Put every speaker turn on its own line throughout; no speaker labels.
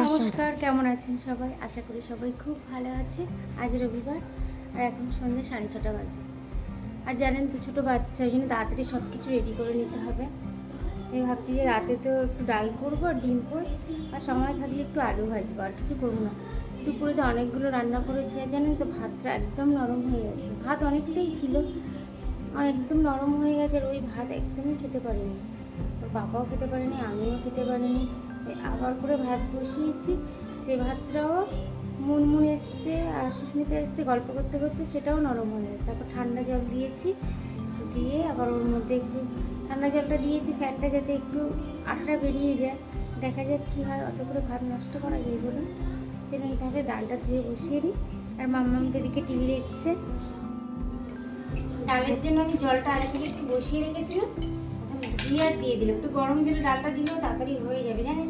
নমস্কার, কেমন আছেন সবাই? আশা করি সবাই খুব ভালো আছে আজ রবিবার আর এখন সন্ধ্যে সাড়ে ছটা বাজে। আর জানেন তো, ছোটো বাচ্চা, ওই জন্য তাড়াতাড়ি সব কিছু রেডি করে নিতে হবে। এই ভাবছি যে রাতে তো একটু ডাল করব, ডিম পোচ আর সময় থাকলে একটু আলু ভাজবো, আর কিছু করব না। দুপুরে তো অনেকগুলো রান্না করেছি জানেন তো, ভাতটা একদম নরম হয়ে গেছে। ভাত অনেকটাই ছিল, একদম নরম হয়ে গেছে, আর ওই ভাত একদমই খেতে পারিনি। বাবাও খেতে পারেনি, আমিও খেতে পারিনি। আবার করে ভাত বসিয়েছি, সে ভাতটাও মুনমুন এসছে আর সুস্মিতা এসছে গল্প করতে করতে, সেটাও নরম হয়ে গেছে। তারপর ঠান্ডা জল দিয়েছি, দিয়ে আবার ওর মধ্যে একটু ঠান্ডা জলটা দিয়েছি, ফ্যানটা যাতে একটু আটটা বেরিয়ে যায়। দেখা যাক কী হয়, অত করে ভাত নষ্ট করা যায় বলুন যেন এইভাবে ডালটা ধুয়ে বসিয়ে দিই। আর মাম্মামকে দিকে টিভি দেখছে। ডালের জন্য আমি জলটা আগে থেকে একটু বসিয়ে রেখেছিলাম। এখন দিয়ে দিলাম একটু গরম জলে ডালটা দিলেও তাড়াতাড়ি হয়ে যাবে, জানেন?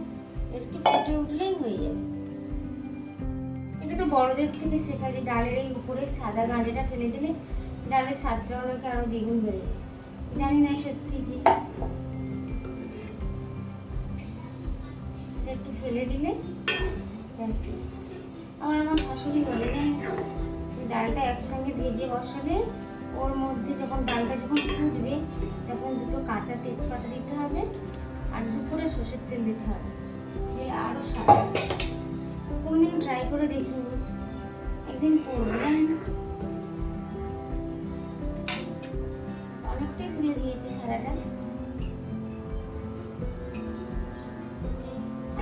একটু ফুটে উঠলেই হয়ে যাবে। এটা তো বড়দের থেকে শেখা যে ডালের এই উপরে সাদা গাঁজাটা ফেলে দিলে ডালের স্বাদটা নাকি আরও দ্বিগুণ হয়ে যাবে জানি না সত্যি কি। একটু ফেলে দিলে। আমার আমার শাশুড়ি বলে এই ডালটা একসঙ্গে ভেজে বসালে ওর মধ্যে যখন ডালটা যখন ফুটবে, তখন দুটো কাঁচা তেজপাতা দিতে হবে আর দুপুরে সর্ষের তেল দিতে হবে। দিলে আরও স্বাদ আসে কোনদিন ট্রাই করে দেখিনি একদিন করব জানেন অনেকটাই তুলে দিয়েছে সারাটা।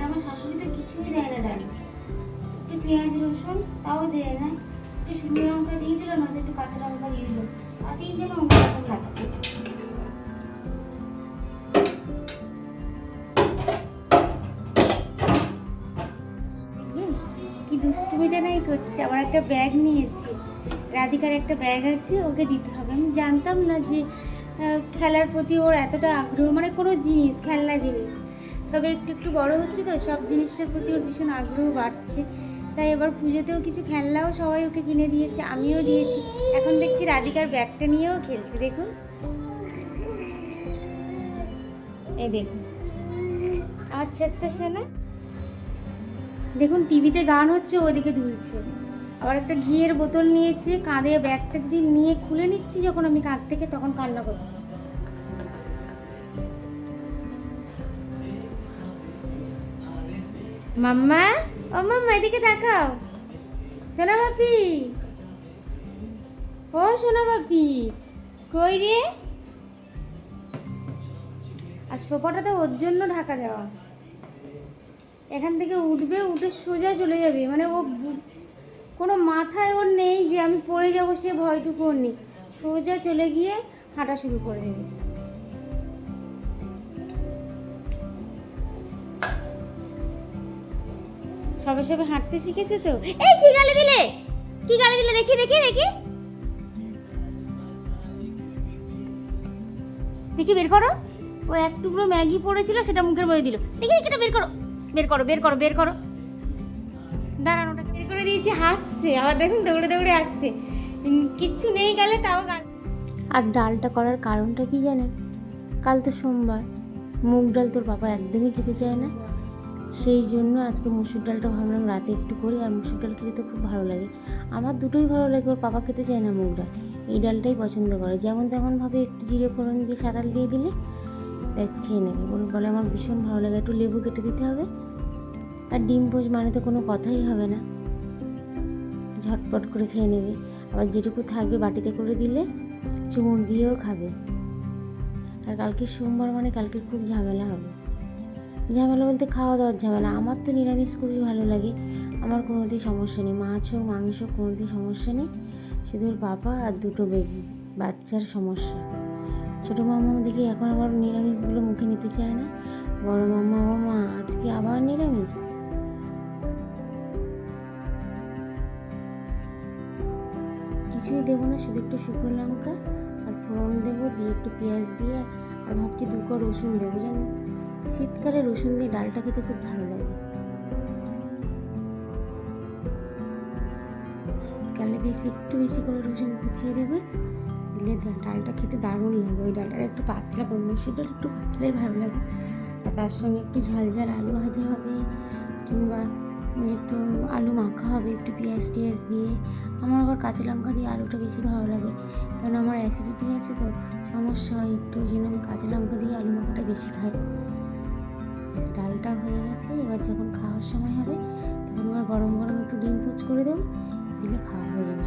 আমার শাশুড়ি তো কিছুই দেয় না ডাল। একটু পেঁয়াজ রসুন, তাও দেয় না। লঙ্কা দিয়ে দিল একটু কাঁচা লঙ্কা দিয়ে দিল। আবার একটা ব্যাগ নিয়েছি। রাধিকার একটা ব্যাগ আছে, ওকে দিতে হবে। আমি জানতাম না যে খেলার প্রতি ওর এতটা আগ্রহ মানে কোনো জিনিস, খেলনা জিনিস। সবে একটু একটু বড় হচ্ছে তো, সব জিনিসটার প্রতি ওর ভীষণ আগ্রহ বাড়ছে। তাই এবার পুজোতেও কিছু খেলনাও সবাই ওকে কিনে দিয়েছে, আমিও দিয়েছি। এখন দেখছি রাধিকার ব্যাগটা নিয়েও খেলছে, দেখুন। এই দেখুন। আচ্ছা আচ্ছা শোনা। দেখুন, টিভিতে গান হচ্ছে ওদিকে দুলছে। আবার একটা ঘিয়ের বোতল নিয়েছে, কাঁধে ব্যাগটা যদি নিয়ে খুলে নিচ্ছি যখন আমি কাঁধ থেকে, তখন কান্না করছি। মাম্মা? ও মাম্মা, এদিকে দেখাও। সোনা বাপি। ও সোনা বাপি, কই রে? আর সোফাটা তো ওর জন্য ঢাকা দেওয়া এখান থেকে উঠবে, উঠে সোজা চলে যাবে। মানে ও কোনো মাথায় ওর নেই যে আমি পড়ে যাব সে ভয়টুকু ওর নেই। সোজা চলে গিয়ে হাঁটা শুরু করে দেবে। সবে সবে হাঁটতে শিখেছে তো? এই, কি গালি দিলে? কি গালি দিলে? দেখি দেখি দেখি। দেখি, বের করো। ও এক টুকরো ম্যাগি পড়েছিল, সেটা মুখের মধ্যে দিল। দেখি দেখি, এটা বের করো। বের করো বের করো বের করো। দাঁড়ান, ওটাকে বের করে দিয়েছি, হাসছে। আবার দেখুন, দৌড়ে দৌড়ে আসছে। কিচ্ছু নেই গেলে, তাও গাল। আর ডালটা করার কারণটা কি জানেন কাল তো সোমবার। মুগ ডাল তোর বাবা একদমই খেতে চায় না। সেই জন্য আজকে মুসুর ডালটা ভাবলাম রাতে একটু করি, আর মুসুর ডাল খেতে তো খুব ভালো লাগে। আমার দুটোই ভালো লাগে, ওর পাপা খেতে চায় না মুগ ডাল। এই ডালটাই পছন্দ করে। যেমন তেমনভাবে একটু জিরে ফোড়ন দিয়ে সাদাল দিয়ে দিলে ব্যাস খেয়ে নেবে। বল আমার ভীষণ ভালো লাগে, একটু লেবু কেটে দিতে হবে। আর ডিম পোষ মানে তো কোনো কথাই হবে না। ঝটপট করে খেয়ে নেবে। আবার যেটুকু থাকবে বাটিতে করে দিলে চুমুর দিয়েও খাবে। আর কালকে সোমবার মানে কালকে খুব ঝামেলা হবে। ঝামেলা বলতে খাওয়া দাওয়ার ঝামেলা। আমার তো নিরামিষ খুবই ভালো লাগে। আমার কোনোতেই সমস্যা নেই। মাছ হোক মাংস কোনোতেই সমস্যা নেই। শুধু বাবা আর দুটো বেবি। বাচ্চার সমস্যা। ছোটো মামা দেখি এখন আবার নিরামিষগুলো মুখে নিতে চায় না। বড় মামা ও মা, আজকে আবার নিরামিষ। কিছুই দেবো না, শুধু একটু শুকনো লঙ্কা আর ফোড়ন দেবো, দিয়ে একটু পেঁয়াজ দিয়ে, আর ভাবছি দুটো রসুন দেবো, জানো? শীতকালে রসুন দিয়ে ডালটা খেতে খুব ভালো লাগে। শীতকালে বেশি, একটু বেশি করে রসুন কুচিয়ে দেবে, দিলে ডালটা খেতে দারুণ লাগে। ওই ডালটা একটু পাতলা করে ডাল একটু পাতলাই ভালো লাগে। আর তার সঙ্গে একটু ঝাল ঝাল আলু ভাজা হবে, কিংবা একটু আলু মাখা হবে, একটু পেঁয়াজ টিয়াজ দিয়ে। আমার আবার কাঁচা লঙ্কা দিয়ে আলুটা বেশি ভালো লাগে, কারণ আমার অ্যাসিডিটি আছে তো, সমস্যা হয় একটু, ওই জন্য আমি কাঁচা লঙ্কা দিয়ে আলু মাখাটা বেশি খাই। ডালটা হয়ে গেছে, এবার যখন খাওয়ার সময় হবে, তখন আবার গরম গরম একটু ডিম পোচ করে দেবো, দিলে খাওয়া হয়ে যাবে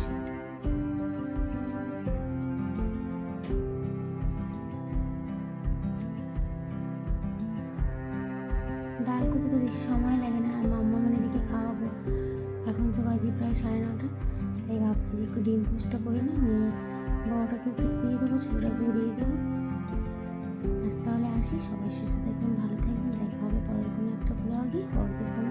ডাল করতে তো বেশি সময় লাগে না, আর মাম্মা মানে দিকে খাওয়াবো। এখন তো বাজি প্রায় সাড়ে নটা, তাই ভাবছি যে একটু ডিম পোস্টটা করে নিই, নিয়ে বড়টাকেও খেতে দিয়ে দেবো, ছোটোটাকেও দিয়ে দেবো। আজ তাহলে আসি, সবাই সুস্থ থাকবেন, ভালো থাকবেন দেখা হবে